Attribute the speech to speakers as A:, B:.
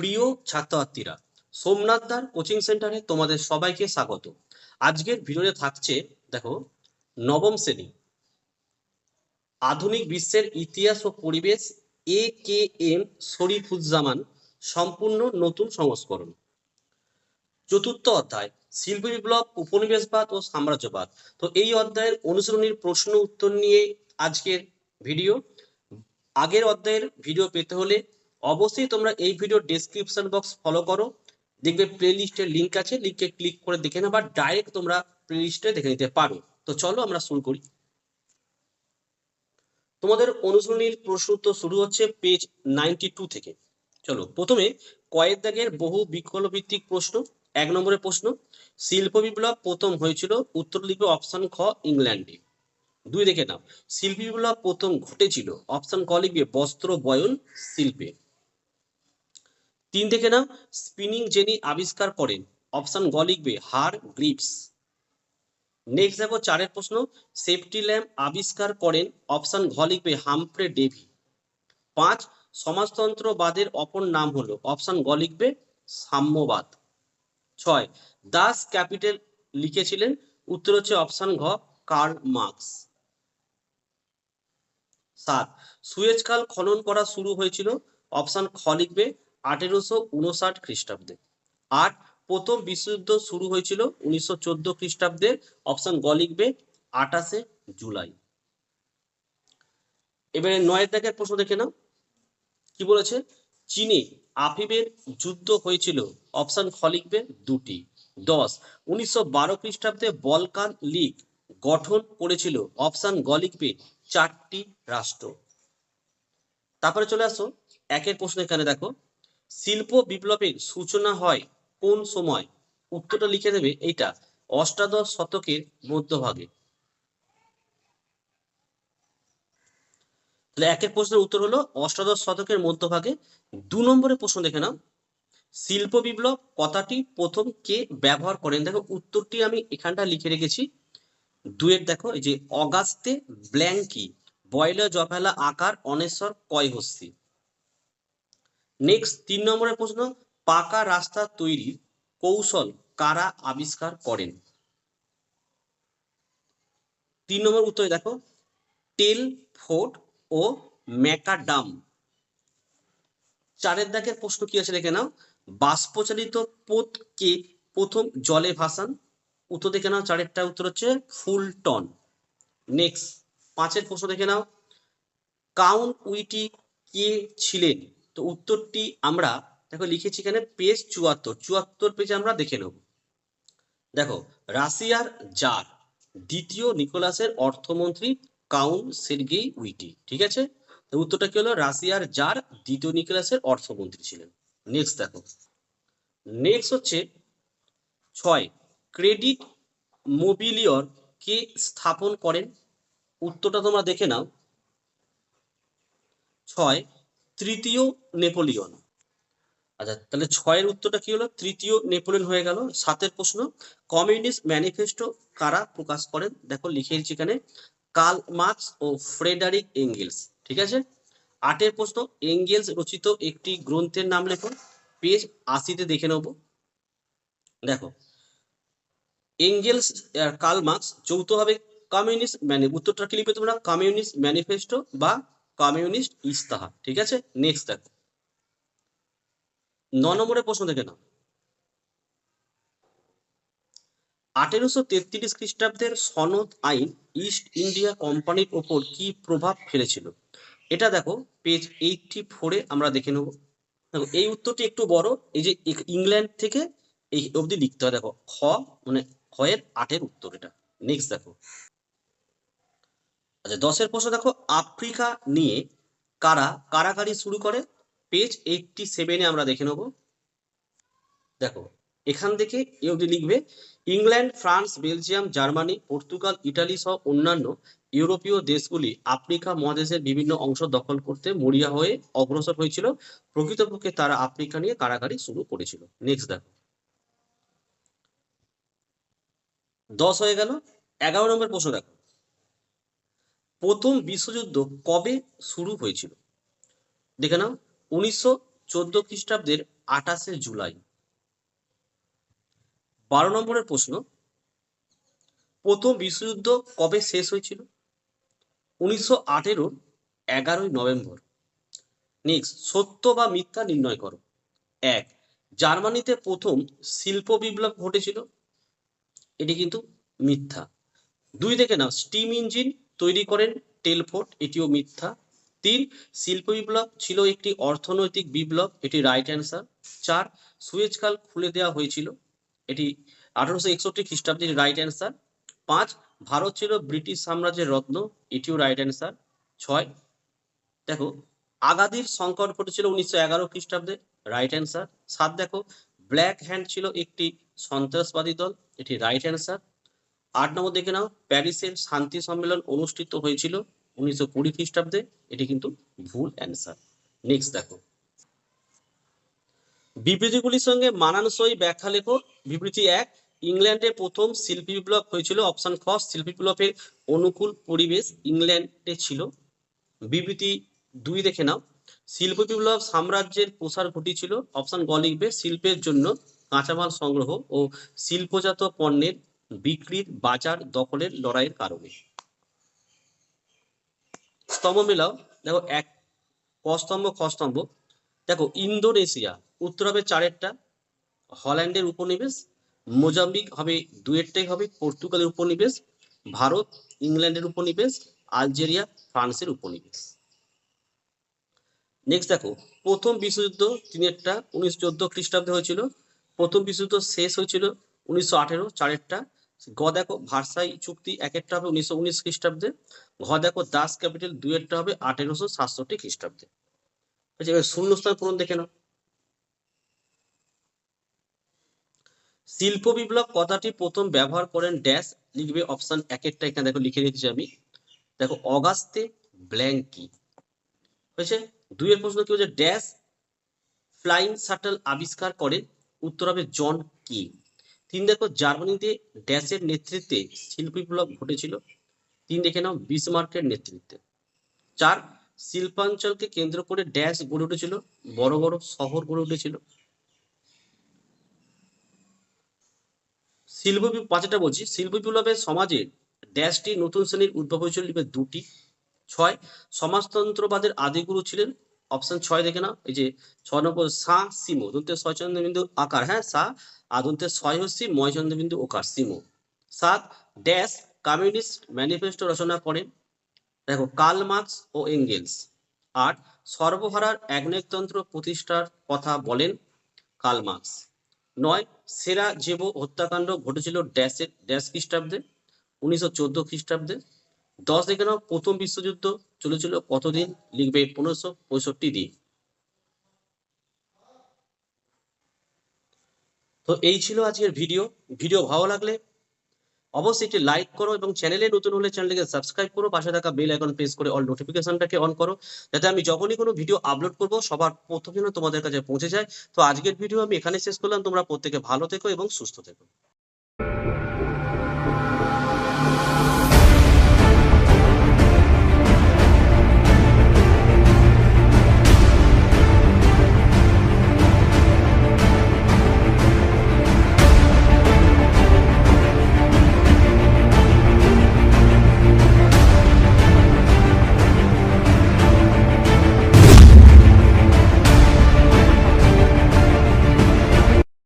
A: প্রিয় ছাত্রছাত্রীরা, সোমনাথ দার কোচিং সেন্টারে তোমাদের সবাইকে স্বাগত। আজকের ভিডিওতে থাকছে, দেখো, নবম শ্রেণি। আধুনিক বিশ্বের ইতিহাস ও পরিবেশ, এ কে এম শরীফুজ্জামান, সম্পূর্ণ নতুন সংস্করণ। চতুর্থ অধ্যায়, শিল্প বিপ্লব, উপনিবেশবাদ ও সাম্রাজ্যবাদ। তো এই অধ্যায়ের অনুসরণীর প্রশ্ন উত্তর নিয়ে আজকের ভিডিও। আগের অধ্যায়ের ভিডিও পেতে হলে অবশ্যই তোমরা এই ভিডিও ডেসক্রিপশন বক্স ফলো করো। দেখবে প্লে লিস্টের লিঙ্ক আছে লিঙ্কে ক্লিক করে দেখে নেবা ডাইরেক্ট তোমরা প্লে লিস্টে দেখে নিতে পারো। তো চলো আমরা শুরু করি। তোমাদের অনুসরণীর প্রশ্ন উত্তর শুরু হচ্ছে পেজ নাইনটি টু থেকে। চলো, প্রথমে কয়েক দাগের বহু বিকল্প ভিত্তিক প্রশ্ন। এক নম্বরের প্রশ্ন, শিল্প বিপ্লব প্রথম হয়েছিল, উত্তর লিখবে অপশন খ, ইংল্যান্ডে। দুই দেখে নাও, শিল্প বিপ্লব প্রথম ঘটেছিল অপশন ক লিখবে বস্ত্র বয়ন শিল্পে। তিন দেখে নাও। স্পিনিং জেনি আবিষ্কার করেন। অপশন গ লিখবে, হার গ্রিপস। নেক্সট দেখো চারের প্রশ্ন। সেফটি ল্যাম্প আবিষ্কার করেন। অপশন ঘ লিখবে, হামফ্রে ডেভি। পাঁচ, সমাজতন্ত্রবাদের অপর নাম হলো। অপশন গ লিখবে, সাম্যবাদ। ছয়, দাস ক্যাপিটাল লিখেছিলেন। উত্তর হচ্ছে অপশন ঘ, কার্ল মার্কস। সাত সুয়েজ খাল খনন করা শুরু হয়েছিল। অপশন খ লিখবে আঠেরোশো উনষাট খ্রিস্টাব্দে। আর প্রথম বিশ্বযুদ্ধ শুরু হয়েছিল উনিশশো চোদ্দ খ্রিস্টাব্দে, অপশন গ লিখবে, আঠাশে জুলাই। এবারে নয়ের দাগের প্রশ্ন দেখে নাও। কি বলেছে? চীনে আফিবের যুদ্ধ হয়েছিল, অপশন খ লিখবে, দুটি। দশ, উনিশশো বারো খ্রিস্টাব্দে বলকান লীগ গঠন করেছিল, অপশন গ লিখবে, চারটি রাষ্ট্র। তারপরে চলে আসো, একের প্রশ্ন এখানে দেখো। শিল্প বিপ্লবের সূচনা হয় কোন সময়? উত্তরটা লিখে দেবে এইটা, অষ্টাদশ শতকের মধ্যভাগে। তাহলে একের প্রশ্নের উত্তর হলো অষ্টাদশ শতকের মধ্যভাগে। দু নম্বরের প্রশ্ন দেখে নাও। শিল্প বিপ্লব কথাটি প্রথম কে ব্যবহার করেন? দেখো উত্তরটি আমি এখানটা লিখে রেখেছি। দুয়ের দেখো, এই যে অগাস্তে ব্ল্যাঙ্কি বয়লা জফেলা আকার অনেশ্বর কয় হস্তি নেক্সট তিন নম্বরের প্রশ্ন, পাকা রাস্তা তৈরির কৌশল কারা আবিষ্কার করেন? তিন নম্বর উত্তরে দেখো, টেল ফোর্ট ও ম্যাকাডাম। চারের দাগের প্রশ্ন কি আছে দেখে নাও। বাষ্পচালিত পোতকে প্রথম জলে ভাসান। উত্তর দেখে নাও, চারেরটা উত্তর হচ্ছে ফুলটন। নেক্সট পাঁচের প্রশ্ন দেখে নাও। কাউন্ট উইটি কে ছিলেন? তো উত্তরটি আমরা, দেখো লিখেছি এখানে পেজ চুয়াত্তর চুয়াত্তর পেজে আমরা দেখে নেব। দেখো, রাশিয়ার জার, দ্বিতীয় নিকোলাসের অর্থমন্ত্রী কাউন সের্গেই উইটি, ঠিক আছে? উত্তরটা কি হলো? রাশিয়ার জার, দ্বিতীয় নিকোলাসের অর্থমন্ত্রী ছিলেন। নেক্সট দেখো। নেক্সট হচ্ছে ছয়, ক্রেডিট মোবিলিয়র কে স্থাপন করেন? উত্তরটা তোমরা দেখে নাও। ছয় তৃতীয় নেপোলিয়ন। আচ্ছা তাহলে ছয়ের উত্তরটা কি হলো? তৃতীয় নেপোলিয়ন হয়ে গেল। সাতের প্রশ্ন কমিউনিস্ট ম্যানিফেস্টো কারা প্রকাশ করেন? দেখো, লিখে দিচ্ছি এখানে, কার্ল মার্কস ও ফ্রেডারিক এঙ্গেলস, ঠিক আছে? আটের প্রশ্ন, এঙ্গেলস রচিত একটি গ্রন্থের নাম লেখো। পেজ আশিতে দেখে নেব। দেখো, এঙ্গেলস কার্ল মার্কস যৌথভাবে কমিউনিস্ট মানে উত্তরটা কি লিখবে তোমরা? কমিউনিস্ট ম্যানিফেস্টো বা কমিউনিস্ট ইস্তাহার, ঠিক আছে? নেক্সট দেখো। ন নম্বরের প্রশ্ন দেখে নাও। আঠেরোশো তেত্রিশ খ্রিস্টাব্দের সনদ আইন ইস্ট ইন্ডিয়া কোম্পানির ওপর কি প্রভাব ফেলেছিল? এটা দেখো পেজ এইটটি ফোরে আমরা দেখে নেব। দেখো, এই উত্তরটি একটু বড়, এই যে ইংল্যান্ড থেকে এই অবধি লিখতে হয়। দেখো, খ মানে খয়ের আটের উত্তর এটা। নেক্সট দেখো। আচ্ছা দশের প্রশ্ন দেখো, আফ্রিকা নিয়ে কারা কারাকারি শুরু করে? পেজ এইটটি সেভেনে আমরা দেখে নেব। দেখো, এখান থেকে এ লিখবে, England, France, Belgium, Germany, Portugal, Italy সহ অন্যান্য ইউরোপীয় দেশগুলি আফ্রিকা মহাদেশের বিভিন্ন অংশ দখল করতে মরিয়া হয়ে অগ্রসর হয়েছিল। প্রকৃতপক্ষে তারা আফ্রিকা নিয়ে কারাকারি শুরু করেছিল। নেক্সট দেখো। দশ হয়ে গেল। এগারো নম্বর প্রশ্ন দেখো। প্রথম বিশ্বযুদ্ধ কবে শুরু হয়েছিল? দেখে নাও, উনিশশো চোদ্দ খ্রিস্টাব্দের আঠাশে জুলাই। বারো নম্বরের প্রশ্ন, প্রথম বিশ্বযুদ্ধ কবে শেষ হয়েছিল? উনিশশো আঠেরো, এগারোই নভেম্বর। নেক্সট সত্য বা মিথ্যা নির্ণয় করো। এক, জার্মানিতে প্রথম শিল্প বিপ্লব ঘটেছিল। এটি কিন্তু মিথ্যা। দুই, দেখে নাও, স্টিম ইঞ্জিন তৈরি করেন টেলফোর্ট, এটিও মিথ্যা। তিন, শিল্প বিপ্লব ছিল একটি অর্থনৈতিক বিপ্লব, এটি রাইট অ্যান্সার চার সুয়েজ কাল খুলে দেওয়া হয়েছিল, এটি আঠারোশো একষট্টি খ্রিস্টাব্দে রাইট অ্যান্সার পাঁচ, ভারত ছিল ব্রিটিশ সাম্রাজ্যের রত্ন, এটিও রাইট অ্যান্সার ছয়, দেখো, আগাদির সংকট ঘটেছিল উনিশশো এগারো খ্রিস্টাব্দে রাইট অ্যান্সার সাত, দেখো, ব্ল্যাক হ্যান্ড ছিল একটি সন্ত্রাসবাদী দল, এটি রাইট অ্যান্সার আট নম্বর দেখে নাও প্যারিসের শান্তি সম্মেলন অনুষ্ঠিত হয়েছিল উনিশশো কুড়ি খ্রিস্টাব্দে। এটি কিন্তু ভুল অ্যান্সার নেক্সট দেখো। বিবৃতিগুলির সঙ্গে মানানসই ব্যাখ্যা লেখো। বিবৃতি এক, ইংল্যান্ডে প্রথম শিল্পী বিপ্লব হয়েছিল। অপশন খ, শিল্পী বিপ্লবের অনুকূল পরিবেশ ইংল্যান্ডে ছিল। বিবৃতি দুই দেখে নাও, শিল্প বিপ্লব সাম্রাজ্যের প্রসার ঘটিয়েছিল। অপশন গ লিখবে, শিল্পের জন্য কাঁচামাল সংগ্রহ ও শিল্পজাত পণ্যের বিক্রির বাজার দখলের লড়াইয়ের কারণে। স্তম্ভ মেলাও। দেখো, এক ক স্তম্ভ খ স্তম্ভ দেখো, ইন্দোনেশিয়া, উত্তর হবে চারেরটা, হল্যান্ডের উপনিবেশ, মোজাম্বিক হবে দুয়েরটাই হবে, পর্তুগালের উপনিবেশ, ভারত, ইংল্যান্ডের উপনিবেশ, আলজেরিয়া, ফ্রান্সের উপনিবেশ। নেক্সট দেখো, প্রথম বিশ্বযুদ্ধ তিনেরটা উনিশশো চোদ্দ খ্রিস্টাব্দে হয়েছিল। প্রথম বিশ্বযুদ্ধ শেষ হয়েছিল উনিশশো আঠেরো, চারেরটা। গ দেখো, ভার্সাই চুক্তি একেরটা হবে উনিশশো উনিশ খ্রিস্টাব্দে। ঘ দেখো, দাস ক্যাপিটাল দুয়েরটা হবে আঠেরোশো সাতষট্টি খ্রিস্টাব্দে। আচ্ছা এবার শূন্যস্থান পূরণ দেখে নাও। শিল্প বিপ্লব কথাটি প্রথম ব্যবহার করেন ড্যাশ, লিখবে অপশন এক একটা এখানে দেখো লিখে দিচ্ছি আমি। দেখো, অগাস্তে ব্ল্যাঙ্কি। হয়েছে? দুইয়ের প্রশ্ন কি হচ্ছে ড্যাশ ফ্লাইং শাটল আবিষ্কার করেন উত্তর হবে জন কি? তিন দেখো, জার্মানিতে ড্যাশের নেতৃত্বে শিল্প বিপ্লব ঘটেছিল। তিন দেখে নাও, বিসমার্কের নেতৃত্বে। চার, শিল্পাঞ্চলকে কেন্দ্র করে ড্যাশ গড়ে উঠেছিল, বড় বড় শহর গড়ে উঠেছিল। শিল্প পাঁচটা বলছি। শিল্প বিপ্লবের সমাজে ড্যাশটি নতুন শ্রেণির উদ্ভব হয়েছিল দুটি। ছয়, সমাজতন্ত্রবাদের আদিগুরু ছিলেন অপশন ছয় দেখে না এই যে ছয় নম্বর, সা, সিমো। দন্তে ছয় চন্দ্রবিন্দু আকার হ্যাঁ সা। আর দন্তে ছয় হচ্ছে ময় চন্দ্রবিন্দু ওকার সিমো। সাত, ড্যাশ, কমিউনিস্ট ম্যানিফেস্টো রচনা করেন দেখো, কার্ল মার্কস ও এঙ্গেলস। আট সর্বহারার একনায়কতন্ত্র প্রতিষ্ঠার কথা বলেন কার্ল মার্কস। নয়, সেরা জেবো হত্যাকাণ্ড ঘটেছিল ড্যাশের, ড্যাশ খ্রিস্টাব্দে, উনিশশো চোদ্দ খ্রিস্টাব্দে। দশ দেখে নাও, প্রথম বিশ্বযুদ্ধ চলেছিল, কতদিন? লিখবে পনেরোশো পঁয়ষট্টি দিন। তো এই ছিল আজকের ভিডিও। ভিডিও ভালো লাগলে অবশ্যই একটি লাইক করো এবং চ্যানেলে নতুন হলে চ্যানেলকে সাবস্ক্রাইব করো, পাশে থাকা বেল আইকন প্রেস করে অল নোটিফিকেশনটাকে অন করো, যাতে আমি যখনই কোনো ভিডিও আপলোড করব, সবার প্রথমে তোমাদের কাছে পৌঁছে যায়। তো আজকের ভিডিও আমি এখানে শেষ করলাম। তোমরা প্রত্যেকে ভালো থেকো এবং সুস্থ থেকো।